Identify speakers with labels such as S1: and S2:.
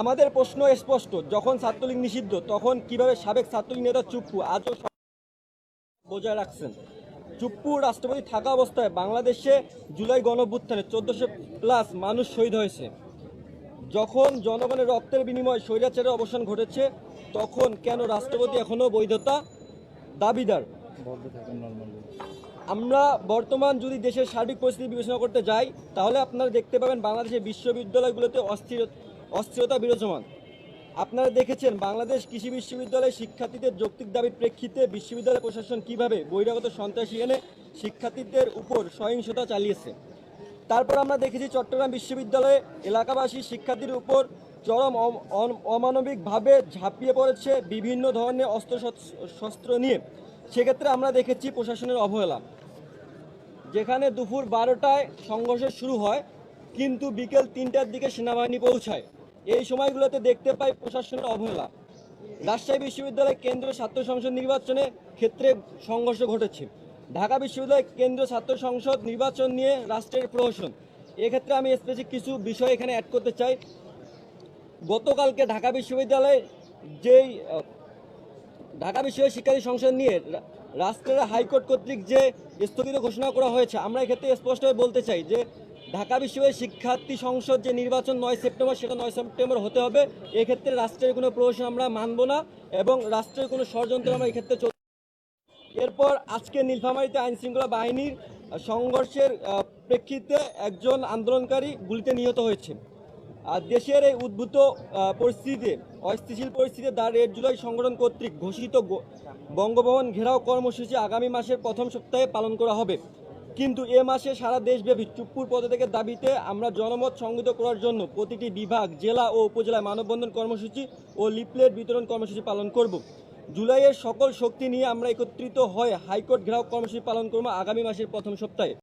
S1: আমাদের প্রশ্ন স্পষ্ট, যখন ছাত্রলীগ নিষিদ্ধ, তখন কীভাবে সাবেক ছাত্রলীগ নেতা চুপ্পু আজও বজায় রাখছেন? চুপ্পু রাষ্ট্রপতি থাকা অবস্থায় বাংলাদেশে জুলাই গণভ্যুত্থানে চোদ্দশো প্লাস মানুষ শহীদ হয়েছে। যখন জনগণের রক্তের বিনিময়ে স্বৈরাচারের অবসান ঘটেছে, তখন কেন রাষ্ট্রপতি এখনও বৈধতা দাবিদার? আমরা বর্তমান যদি দেশের সার্বিক পরিস্থিতি বিবেচনা করতে যাই, তাহলে আপনারা দেখতে পাবেন বাংলাদেশের বিশ্ববিদ্যালয়গুলোতে অস্থির অস্থিরতা বিরাজমান। আপনারা দেখেছেন বাংলাদেশ কৃষি বিশ্ববিদ্যালয়ের শিক্ষার্থীদের যৌক্তিক দাবির প্রেক্ষিতে বিশ্ববিদ্যালয় প্রশাসন কীভাবে বহিরাগত সন্ত্রাসী এনে শিক্ষার্থীদের উপর সহিংসতা চালিয়েছে। তারপর আমরা দেখেছি চট্টগ্রাম বিশ্ববিদ্যালয়ে এলাকাবাসী শিক্ষার্থীর উপর চরম অম- অমানবিকভাবে ঝাঁপিয়ে পড়েছে বিভিন্ন ধরনের অস্ত্র শস্ত্র নিয়ে। সেক্ষেত্রে আমরা দেখেছি প্রশাসনের অবহেলা। যেখানে দুপুর বারোটায় সংঘর্ষ শুরু হয়, কিন্তু বিকেল তিনটার দিকে সেনাবাহিনী পৌঁছায়। এই সময়গুলোতে দেখতে পাই প্রশাসনের অবহেলা। রাজশাহী বিশ্ববিদ্যালয় কেন্দ্রীয় ছাত্র সংসদ নির্বাচনে ক্ষেত্রে সংঘর্ষ ঘটেছে। ঢাকা বিশ্ববিদ্যালয় কেন্দ্রীয় ছাত্র সংসদ নির্বাচন নিয়ে রাষ্ট্রের প্রহসন। এক্ষেত্রে আমি স্পেসিফিক কিছু বিষয় এখানে অ্যাড করতে চাই। গতকালকে ঢাকা বিশ্ববিদ্যালয়ে যেই, ঢাকা বিশ্ববিদ্যালয় শিক্ষার্থী সংসদ নিয়ে রাষ্ট্রের হাইকোর্ট কর্তৃক যে স্থগিত ঘোষণা করা হয়েছে, আমরা এক্ষেত্রে স্পষ্টভাবে বলতে চাই যে ঢাকা বিশ্ববিদ্যালয় শিক্ষার্থী সংসদ যে নির্বাচন নয় সেপ্টেম্বর, সেটা নয় সেপ্টেম্বর হতে হবে। এক্ষেত্রে রাষ্ট্রের কোনো প্রহসন আমরা মানব না এবং রাষ্ট্রের কোনো ষড়যন্ত্র আমরা এক্ষেত্রে এরপর আজকে নীলফামারীতে আইন শৃঙ্খলা বাহিনীর সংঘর্ষের প্রেক্ষিতে একজন আন্দোলনকারী গুলিতে নিহত হয়েছে আর দেশের এই উদ্ভূত পরিস্থিতিতে, অস্থিতিশীল পরিস্থিতিতে দ্য রেড জুলাই সংগঠন কর্তৃক ঘোষিত বঙ্গভবন ঘেরাও কর্মসূচি আগামী মাসের প্রথম সপ্তাহে পালন করা হবে। কিন্তু এ মাসে সারা দেশব্যাপী চুপ্পুর পদত্যাগের দাবিতে আমরা জনমত সংগত করার জন্য প্রতিটি বিভাগ, জেলা ও উপজেলায় মানববন্ধন কর্মসূচি ও লিপলেট বিতরণ কর্মসূচি পালন করব। জুলাইয়ের সকল শক্তি নিয়ে আমরা একত্রিত হয়ে হাইকোর্ট ঘেরাও কর্মসূচি পালন করব আগামী মাসের প্রথম সপ্তাহে।